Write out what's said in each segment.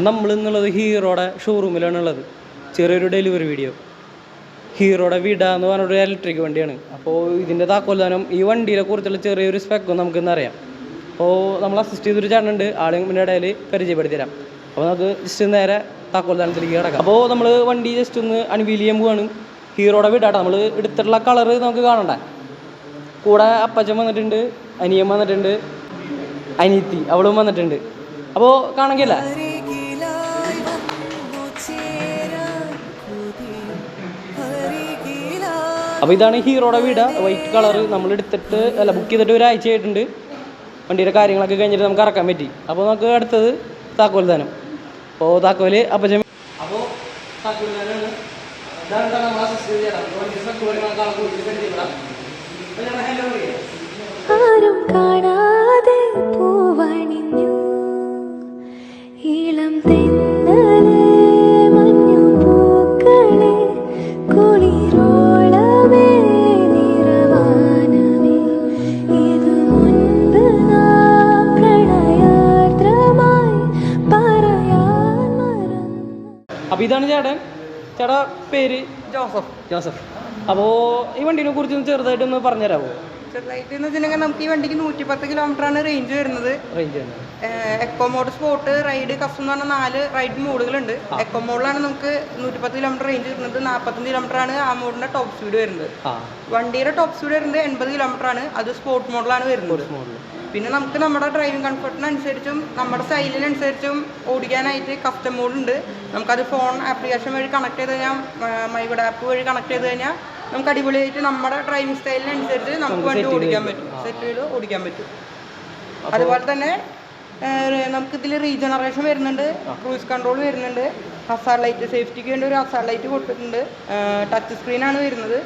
അപ്പം നമ്മൾ എന്നുള്ളത് ഹീറോയുടെ ഷോറൂമിലാണ് ഉള്ളത് ചെറിയൊരു ഡെലിവറി വീഡിയോ. ഹീറോയുടെ വിട എന്ന് പറഞ്ഞൊരു ഇലക്ട്രിക് വണ്ടിയാണ്. അപ്പോൾ ഇതിന്റെ താക്കോൽദാനം ഈ വണ്ടിയെ കുറിച്ചുള്ള ചെറിയൊരു സ്പെക്കും നമുക്കിന്ന് അറിയാം. അപ്പോൾ നമ്മൾ അസിസ്റ്റ് ചെയ്തൊരു ചേട്ടനുണ്ട്. ആളെയും പിന്നെ ഇടയിൽ പരിചയപ്പെടുത്തി തരാം അപ്പോൾ നമുക്ക് ജസ്റ്റ് നേരെ താക്കോൽദാനത്തിലേക്ക് കിടക്കാം. അപ്പോൾ നമ്മൾ വണ്ടി ജസ്റ്റ് ഒന്ന് അൺവീൽ ചെയ്യാൻ പോവാണ്. ഹീറോയുടെ വിടാട്ടോ. നമ്മൾ എടുത്തിട്ടുള്ള കളറ് നമുക്ക് കാണണ്ടേ? കൂടെ അപ്പച്ചൻ വന്നിട്ടുണ്ട് അനിയൻ വന്നിട്ടുണ്ട് അനിയത്തി അവളും വന്നിട്ടുണ്ട്. അപ്പോൾ കാണിക്കില്ല അപ്പോൾ ഇതാണ് ഹീറോയുടെ വീട്. വൈറ്റ് കളർ നമ്മൾ എടുത്തിട്ട് അല്ല ബുക്ക് ചെയ്തിട്ട് ഒരാഴ്ച ആയിട്ടുണ്ട്. വണ്ടിയുടെ കാര്യങ്ങളൊക്കെ കഴിഞ്ഞിട്ട് നമുക്ക് ഇറക്കാൻ പറ്റി. അപ്പോൾ നമുക്ക് അടുത്തത് താക്കോൽ ദാനം. അപ്പോൾ താക്കോൽ അപ്പച്ചൻ അപ്പോൾ താക്കോൽ ദാനമാണ്. ചേട്ടാ പേര്? ജോസഫ്. ജോസഫ്. അപ്പോ ഈ വണ്ടിനെ കുറിച്ച് ഒന്ന് ചെറുതായിട്ടൊന്ന് പറഞ്ഞുതരാമോ ചെറുതായിട്ട് എന്ന് വെച്ചിട്ടുണ്ടെങ്കിൽ നമുക്ക് ഈ വണ്ടിക്ക് നൂറ്റി പത്ത് കിലോമീറ്റർ ആണ് റേഞ്ച് വരുന്നത്. റേഞ്ച് തന്നെ. എക്കോ മോഡ് സ്പോട്ട് റൈഡ് കഫ് എന്ന് പറഞ്ഞ നാല് റൈഡ് മോഡുകളുണ്ട് എക്കോ മോഡിലാണ് നമുക്ക് നൂറ്റി പത്ത് കിലോമീറ്റർ റേഞ്ച് വരുന്നത് നാൽപ്പത്തഞ്ച് കിലോമീറ്റർ ആണ് ആ മോഡിന്റെ ടോപ്പ് സ്പീഡ് വരുന്നത്. വണ്ടിയുടെ ടോപ്പ് സ്പീഡ് വരുന്നത് എൺപത് കിലോമീറ്റർ ആണ്. അത് സ്പോർട്ട് മോഡലാണ് വരുന്നത്. പിന്നെ നമുക്ക് നമ്മുടെ ഡ്രൈവിംഗ് കംഫർട്ടിനനുസരിച്ചും നമ്മുടെ സ്റ്റൈലിനനുസരിച്ചും ഓടിക്കാനായിട്ട് കസ്റ്റം മോഡുണ്ട് നമുക്കത് ഫോൺ ആപ്ലിക്കേഷൻ വഴി കണക്ട് ചെയ്ത് കഴിഞ്ഞാൽ മൈഗോഡ് ആപ്പ് വഴി കണക്ട് ചെയ്ത് കഴിഞ്ഞാൽ നമുക്ക് അടിപൊളിയായിട്ട് നമ്മുടെ ഡ്രൈവിംഗ് സ്റ്റൈലിനനുസരിച്ച് നമുക്ക് വണ്ടി ഓടിക്കാൻ പറ്റും. സെറ്റ് ചെയ്ത് ഓടിക്കാൻ പറ്റും. അതുപോലെ തന്നെ നമുക്ക് ഇതിൽ റീജനറേഷൻ വരുന്നുണ്ട് ക്രൂസ് കൺട്രോൾ വരുന്നുണ്ട് ഹസാർ ലൈറ്റ് സേഫ്റ്റിക്ക് വേണ്ടി ഒരു ഹസാർ ലൈറ്റ് കൊടുത്തിട്ടുണ്ട്. ടച്ച് സ്ക്രീനാണ് വരുന്നത്.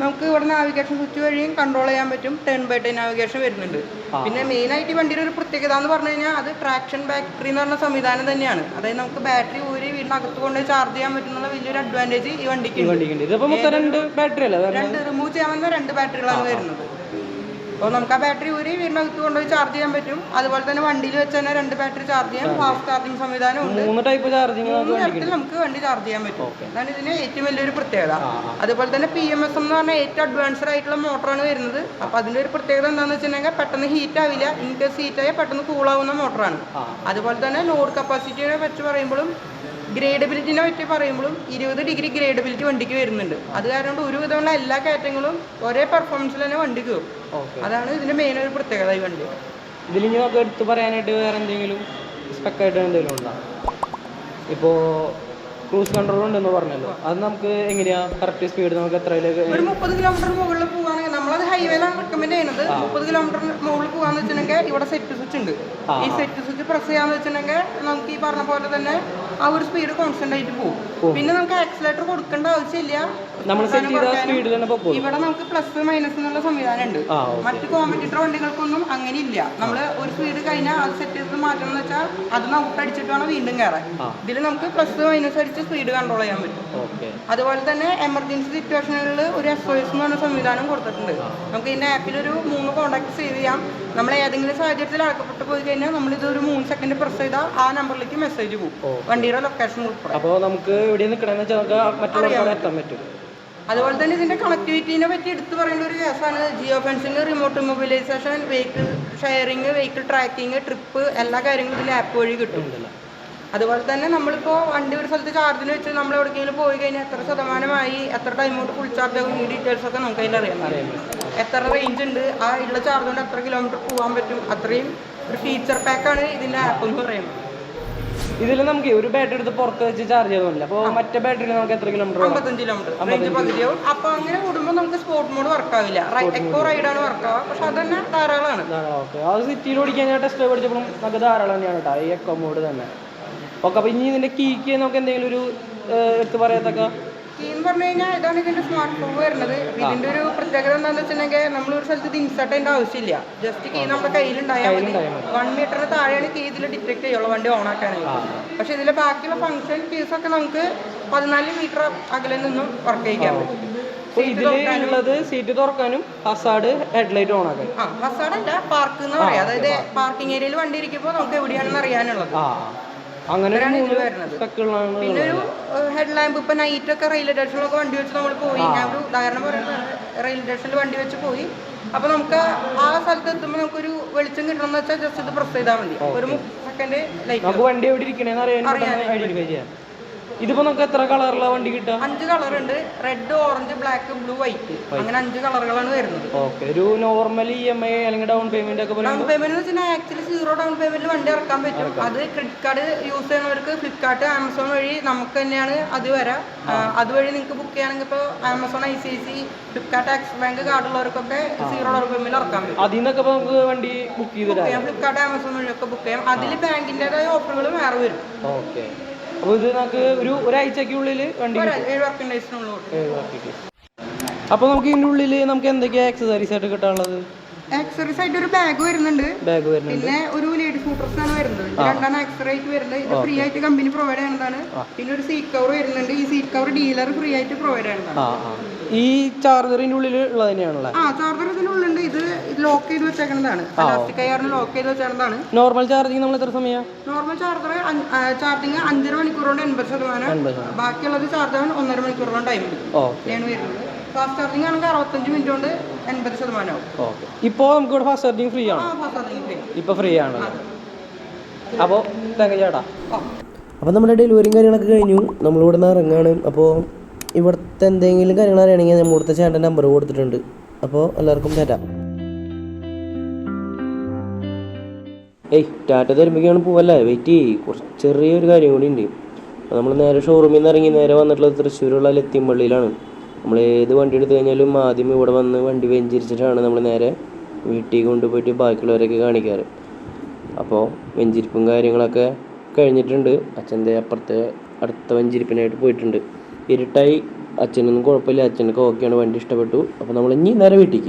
നമുക്ക് ഇവിടെ നാവിഗേഷൻ സ്വിച്ച് വഴിയും കൺട്രോൾ ചെയ്യാൻ പറ്റും. ടേൺ ബൈ ടേൺ നാവിഗേഷൻ വരുന്നുണ്ട്. പിന്നെ മെയിൻ ആയിട്ട് ഈ വണ്ടിയുടെ ഒരു പ്രത്യേകത എന്ന് പറഞ്ഞു കഴിഞ്ഞാൽ അത് ട്രാക്ഷൻ ബാറ്ററി എന്ന് പറഞ്ഞ സംവിധാനം തന്നെയാണ്. അതായത് നമുക്ക് ബാറ്ററി ഊരി വീടിനകത്ത് കൊണ്ട് ചാർജ് ചെയ്യാൻ പറ്റുന്ന വലിയൊരു അഡ്വാന്റേജ് ഈ വണ്ടിക്ക് രണ്ട് ചെയ്യാൻ റിമൂവ് ചെയ്യാവുന്ന രണ്ട് ബാറ്ററികളാണ് വരുന്നത്. അപ്പോൾ നമുക്ക് ആ ബാറ്ററി ഊരി വീടിനകത്ത് കൊണ്ടുപോയി ചാർജ് ചെയ്യാൻ പറ്റും. അതുപോലെ തന്നെ വണ്ടിയിൽ വെച്ച് തന്നെ രണ്ട് ബാറ്ററി ചാർജ് ചെയ്യാം. ഫാസ്റ്റ് ചാർജിങ് സംവിധാനം ഉണ്ട്. മൂന്ന് ടൈപ്പ് ചാർജിങ് തരത്തിൽ നമുക്ക് വണ്ടി ചാർജ് ചെയ്യാൻ പറ്റും. അതാണ് ഇതിന് ഏറ്റവും വലിയൊരു പ്രത്യേകത. അതുപോലെ തന്നെ പി എം എസ് എന്ന് പറഞ്ഞാൽ ഏറ്റവും അഡ്വാൻസ്ഡ് ആയിട്ടുള്ള മോട്ടറാണ് വരുന്നത്. അപ്പോൾ അതിന്റെ ഒരു പ്രത്യേകത എന്താണെന്ന് വെച്ചിട്ടുണ്ടെങ്കിൽ പെട്ടെന്ന് ഹീറ്റ് ആവില്ല. ഇൻ കേസ് ഹീറ്റ് ആയാൽ പെട്ടെന്ന് കൂളാവുന്ന മോട്ടറാണ്. അതുപോലെ തന്നെ ലോഡ് കപ്പാസിറ്റിയെ വെച്ച് പറയുമ്പോഴും ഗ്രേഡബിലിറ്റിനെ പറ്റി പറയുമ്പോഴും ഇരുപത് ഡിഗ്രി ഗ്രേഡബിലിറ്റി വണ്ടിക്ക് വരുന്നുണ്ട്. അത് കാരണം ഒരു വിധമുള്ള എല്ലാ കാറ്റങ്ങളും ഒരേ പെർഫോമൻസിൽ തന്നെ വണ്ടിക്ക് വരും അതാണ് ഇതിന്റെ മെയിൻ ഒരു പ്രത്യേകത ഈ വണ്ടി. ഇതിൽ നമുക്ക് എടുത്ത് പറയാനായിട്ട് വേറെ എന്തെങ്കിലും സ്പെക്കായിട്ട് എന്തെങ്കിലും ഉണ്ടോ? ഇപ്പോ ക്രൂസ് കൺട്രോൾ ഉണ്ടെന്ന് പറഞ്ഞല്ലോ. അത് നമുക്ക് എങ്ങനെയാ കറക്റ്റ് സ്പീഡ് നമുക്ക് എത്ര ഒരു മുപ്പത് കിലോമീറ്റർ മുകളിൽ നമ്മളത് ഹൈവേയിലാണ് റെക്കമെൻഡ് ചെയ്യുന്നത്. മുപ്പത് കിലോമീറ്ററിന് മുകളിൽ പോകാന്ന് വെച്ചിട്ടുണ്ടെങ്കിൽ ഇവിടെ സെറ്റ് സ്വിച്ച് ഉണ്ട്. ഈ സെറ്റ് സ്വിച്ച് പ്രസ് ചെയ്യാന്ന് വെച്ചിട്ടുണ്ടെങ്കിൽ നമുക്ക് ഈ പറഞ്ഞ പോലെ തന്നെ ആ ഒരു സ്പീഡ് കോൺസ്റ്റന്റ് ആയിട്ട് പോകും പിന്നെ നമുക്ക് ആക്സിലേറ്റർ കൊടുക്കേണ്ട ആവശ്യമില്ല. നമ്മൾ സെറ്റ് ചെയ്ത സ്പീഡിൽ തന്നെ പോകും ഇവിടെ നമുക്ക് പ്ലസ് മൈനസ് എന്നുള്ള സംവിധാനം ഉണ്ട് മറ്റു കോമ്പറ്റീറ്റർ വണ്ടികൾക്കൊന്നും അങ്ങനെ ഇല്ല നമ്മൾ ഒരു സ്പീഡ് കഴിഞ്ഞാൽ അത് സെറ്റ് ചെയ്ത് മാറ്റണം എന്ന് വെച്ചാൽ അത് ഔട്ട് അടിച്ചിട്ട് വേണം വീണ്ടും കയറാൻ. ഇതിൽ നമുക്ക് പ്ലസ് മൈനസ് അടിച്ച് സ്പീഡ് കൺട്രോൾ ചെയ്യാൻ പറ്റും. അതുപോലെ തന്നെ എമർജൻസി സിറ്റുവേഷനുകളിൽ ഒരു എസ് ഒ എസ് എന്ന് പറഞ്ഞ സംവിധാനം കൊടുത്തിട്ടുണ്ട്. നമുക്ക് ഇതിന്റെ ആപ്പിൽ ഒരു മൂന്ന് കോൺടാക്ട് സേവ് ചെയ്യാം. നമ്മൾ ഏതെങ്കിലും സാഹചര്യത്തിൽ അടക്കപ്പെട്ട് പോയി കഴിഞ്ഞാൽ നമ്മൾ ഇത് ഒരു മൂന്ന് സെക്കൻഡ് പ്രസ് ചെയ്താൽ ആ നമ്പറിലേക്ക് മെസ്സേജ് പോകും. വണ്ടിയുടെ ലൊക്കേഷൻ ഉൾപ്പെടെ. അപ്പോൾ നമുക്ക് ഇവിടെ നിൽക്കണമെന്ന് വെച്ചാൽ നമുക്ക് മറ്റുള്ളവർക്ക് എത്താൻ പറ്റും. അതുപോലെ തന്നെ ഇതിന്റെ കണക്ടിവിറ്റീനെ പറ്റി എടുത്തു പറയേണ്ട ഒരു കേസാണ് geo fencing remote mobilisation vehicle sharing vehicle tracking trip എല്ലാ കാര്യങ്ങളും ഇതിൽ ആപ്പ് വഴി കിട്ടും. അതുപോലെ തന്നെ നമ്മളിപ്പോൾ വണ്ടി ഒരു സ്ഥലത്ത് ചാർജിന് വെച്ച് നമ്മൾ എവിടെയെങ്കിലും പോയി കഴിഞ്ഞാൽ എത്ര ശതമാനമായി എത്ര ടൈം കൊണ്ട് ഫുൾ ചാർജ് ആകും ഈ ഡീറ്റെയിൽസ് ഒക്കെ നമുക്ക് അതിൽ അറിയാം അറിയാൻ എത്ര റേഞ്ച് ഉണ്ട് ആ ഉള്ള ചാർജ് കൊണ്ട് എത്ര കിലോമീറ്റർ പോകാൻ പറ്റും അത്രയും ഒരു ഫീച്ചർ പാക്കാണ് ഇതിന്റെ ആപ്പ് എന്ന് പറയുന്നത്. ഇതിൽ നമുക്ക് ഒരു ബാറ്ററി എടുത്ത് പുറത്ത് വെച്ച് ചാർജ് ചെയ്തോന്നില്ല അപ്പോൾ മറ്റേ ബാറ്ററി നമുക്ക് എത്ര കിലോമീറ്റർ അമ്പത്തഞ്ച് കിലോമീറ്റർ റേഞ്ച് പകുതിയാവും. അപ്പോൾ അങ്ങനെ കൂടുമ്പോൾ നമുക്ക് സ്പോർട്ട് മോഡ് വർക്ക് ആവില്ല. എക്കോ റൈഡാണ് വർക്ക് ആവുക. പക്ഷെ അത് തന്നെ ധാരാളമാണ് ഓക്കെ അത് സിറ്റിയിൽ ഓടിക്കാൻ ഞാൻ ടെസ്റ്റ് പഠിച്ചപ്പോഴും നമുക്ക് ധാരാളം തന്നെയാണ് കേട്ടോ ഈ എക്കോ മോഡ് തന്നെ. ഓക്കെ അപ്പോൾ ഇനി ഇതിന്റെ കീക്ക് നമുക്ക് എന്തെങ്കിലും ഒരു എടുത്ത് പറയത്തക്ക? കീ എന്ന് പറഞ്ഞു കഴിഞ്ഞാൽ ഇതാണ് ഇതിന്റെ സ്മാർട്ട് ഫോൺ വരുന്നത്. ഇതിന്റെ ഒരു പ്രത്യേകത എന്താണെന്ന് വെച്ചിട്ടുണ്ടെങ്കിൽ നമ്മൾ ഒരു സ്ഥലത്ത് ഇത് ഇൻസർട്ട് ചെയ്യേണ്ട ആവശ്യമില്ല. ജസ്റ്റ് കീ നമ്മുടെ കയ്യിലുണ്ടായാൽ മതി. വൺ മീറ്ററിന് താഴെയാണ് കീ ഇതിൽ ഡിറ്റക്ട് ചെയ്യുള്ളൂ വണ്ടി ഓൺ ആക്കാനായിട്ട് പക്ഷെ ഇതിലെ ബാക്കിയുള്ള ഫംഗ്ഷൻ കീസ് ഒക്കെ നമുക്ക് പതിനാല് മീറ്റർ അകലിൽ നിന്നും വർക്ക് ചെയ്യിക്കാൻ പറ്റും. ഇതിലുള്ളത് സീറ്റ് തുറക്കാനും ഹസാഡ് ഹെഡ്ലൈറ്റ് ഓൺ ആക്കാൻ. ഹസാഡ് അല്ല പാർക്ക് എന്ന് പറയാം. അതായത് പാർക്കിംഗ് ഏരിയയിൽ വണ്ടി ഇരിക്കുമ്പോൾ നമുക്ക് എവിടെയാണെന്ന് അറിയാനുള്ളത്. അങ്ങനെ മൂന്ന് സ്പെക്കുകളാണ് പിന്നെ ഒരു ഹെഡ് ലാമ്പ് ഇപ്പൊ നൈറ്റ് ഒക്കെ റെയിൽവേ സ്റ്റേഷനിലൊക്കെ വണ്ടി വെച്ച് നമ്മൾ പോയി. ഞാൻ ഒരു ഉദാഹരണം പറയുന്നത്. റെയിൽവേ സ്റ്റേഷനിൽ വണ്ടി വെച്ച് പോയി. അപ്പൊ നമുക്ക് ആ സ്ഥലത്ത് എത്തുമ്പോൾ നമുക്കൊരു വെളിച്ചം കിട്ടണം എന്ന് വെച്ചാൽ ജസ്റ്റ് ഇത് പ്രസ് ചെയ്താൽ മതി. ഒരു സെക്കൻഡ് ലൈറ്റ് നമുക്ക് വണ്ടി എവിടെ ഇരിക്കണേന്ന് അറിയാൻ ഐഡന്റിഫൈ ചെയ്യാം. ഇതിപ്പോ നമുക്ക് എത്ര കളറുള്ള വണ്ടി കിട്ടുക? അഞ്ച് കളർ ഉണ്ട് red orange black blue white അങ്ങനെ അഞ്ച് കളറുകളാണ് വരുന്നത്. ഓക്കെ ഒരു നോർമൽ ഇ എം ഐ അല്ലെങ്കിൽ ഡൗൺ പേയ്മെന്റ് ഒക്കെ പോലെ ഡൗൺ പേയ്മെന്റ് എന്ന് വെച്ചാൽ ആക്ച്വലി സീറോ ഡൗൺ പേയ്മെന്റിൽ വണ്ടി ഇറക്കാൻ പറ്റും. അത് ക്രെഡിറ്റ് കാർഡ് യൂസ് ചെയ്യുന്നവർക്ക് ഫ്ലിപ്കാർട്ട് ആമസോൺ വഴി നമുക്ക് തന്നെയാണ് അത് വരാം. അതുവഴി നിങ്ങൾക്ക് ബുക്ക് ചെയ്യുകയാണെങ്കിൽ ഇപ്പോൾ Amazon I C I C Flipkart Axis bank card ഉള്ളവർക്കൊക്കെ zero down payment ഇറക്കാൻ പറ്റും. അതിൽ നിന്നൊക്കെ നമുക്ക് വണ്ടി ബുക്ക് ചെയ്ത് ഫ്ലിപ്കാർട്ട് ആമസോൺ വഴിയൊക്കെ ബുക്ക് ചെയ്യാം. അതിൽ ബാങ്കിന്റെതായ ഓഫറുകൾ വേറെ വരും. ഓക്കെ അപ്പോൾ ഇത് നമുക്ക് ഒരു ഒരാഴ്ചക്കുള്ളിൽ വണ്ടി അപ്പോൾ നമുക്ക് ഇതിന്റെ ഉള്ളിൽ നമുക്ക് എന്തൊക്കെയാ ആക്സസറീസ് ആയിട്ട് കിട്ടാനുള്ളത്? ആക്സറീസ് ആയിട്ട് ഒരു ബാഗ് വരുന്നുണ്ട്. ബാഗ് വരുന്നുണ്ട്. പിന്നെ ഒരു ലേഡി ഫൂട്ടർസ് ആണ് വരുന്നത്. രണ്ടാണ് എക്സ്ട്രാ വരുന്നത്. ഇത് ഫ്രീ ആയിട്ട് കമ്പനി പ്രൊവൈഡ് ചെയ്യുന്നതാണ്. പിന്നെ ഒരു സീറ്റ് കവർ വരുന്നുണ്ട്. ഈ സീറ്റ് കവർ ഡീലർ ഫ്രീ ആയിട്ട് പ്രൊവൈഡ് ചെയ്യുന്നതാണ്. ഈ ചാർജറിന്റെ ഉള്ളിൽ ഉള്ളത് തന്നെയാണല്ലോ? ആ ചാർജർ ഇതിനുള്ളിൽ ഇത് ലോക്ക് ചെയ്ത് വെച്ചേക്കുന്നതാണ് പ്ലാസ്റ്റിക് കയറിന് ലോക്ക് ചെയ്ത് വെച്ചേക്കുന്നതാണ് നോർമൽ ചാർജിങ് നമ്മൾ എത്ര സമയം? നോർമൽ ചാർജർ ചാർജിങ് അഞ്ചര മണിക്കൂർ കൊണ്ട് എൺപത് ശതമാനം. ബാക്കിയുള്ളത് ചാർജ് ആവാൻ ഒന്നര ടൈം എടുക്കും ഓക്കെ ആണ് വരുന്നത്. ഫാസ്റ്റ് ചാർജിങ് ആണെങ്കിൽ അറുപത്തഞ്ച് മിനിറ്റ് കൊണ്ട് എൺപത് ശതമാനം ഓക്കെ ഇപ്പോൾ നമുക്ക് ഇവിടെ ഫാസ്റ്റ് ചാർജിങ് ഫ്രീ ആ ആണ് ഫാസ്റ്റ് ചാർജിങ് ഫ്രീ ഇപ്പോൾ ഫ്രീ ആണ് അപ്പോൾ താങ്ക് ചേട്ടാ. അപ്പോൾ നമ്മുടെ ഡെലിവറിയും കാര്യങ്ങളൊക്കെ കഴിഞ്ഞു. നമ്മളിവിടെ നിന്ന് ഇറങ്ങാണ്. അപ്പോൾ ഇവിടുത്തെ എന്തെങ്കിലും കാര്യങ്ങൾ അറിയണമെങ്കിൽ നമ്മൾ ഇവിടുത്തെ ചേട്ടന്റെ നമ്പർ കൊടുത്തിട്ടുണ്ട്. അപ്പോൾ എല്ലാവർക്കും തരാം ഏയ് ടാറ്റ തരുമ്പോഴേക്കാണ് പോവല്ലേ? വെയിറ്റ് കുറച്ച് ചെറിയൊരു കാര്യം കൂടി ഉണ്ട്. നമ്മൾ നേരെ ഷോറൂമിൽ നിന്ന് ഇറങ്ങി നേരെ വന്നിട്ടുള്ളത് തൃശ്ശൂരുള്ള ലത്തിമ്പള്ളിയിലാണ്. നമ്മൾ ഏത് വണ്ടി എടുത്തു കഴിഞ്ഞാലും ആദ്യം ഇവിടെ വന്ന് വണ്ടി വെഞ്ചിരിച്ചിട്ടാണ് നമ്മൾ നേരെ വീട്ടിൽ കൊണ്ടുപോയിട്ട് ബാക്കിയുള്ളവരൊക്കെ കാണിക്കാറ്. അപ്പോൾ വെഞ്ചിരിപ്പും കാര്യങ്ങളൊക്കെ കഴിഞ്ഞിട്ടുണ്ട്. അച്ഛന്റെ അപ്പുറത്തെ അടുത്ത വെഞ്ചിരിപ്പിനായിട്ട് പോയിട്ടുണ്ട്. ഇരുട്ടായി അച്ഛനൊന്നും കുഴപ്പമില്ല. അച്ഛനൊക്കെ ഓക്കെയാണ് വണ്ടി ഇഷ്ടപ്പെട്ടു. അപ്പോൾ നമ്മൾ ഇനി നേരെ വീട്ടിലേക്ക്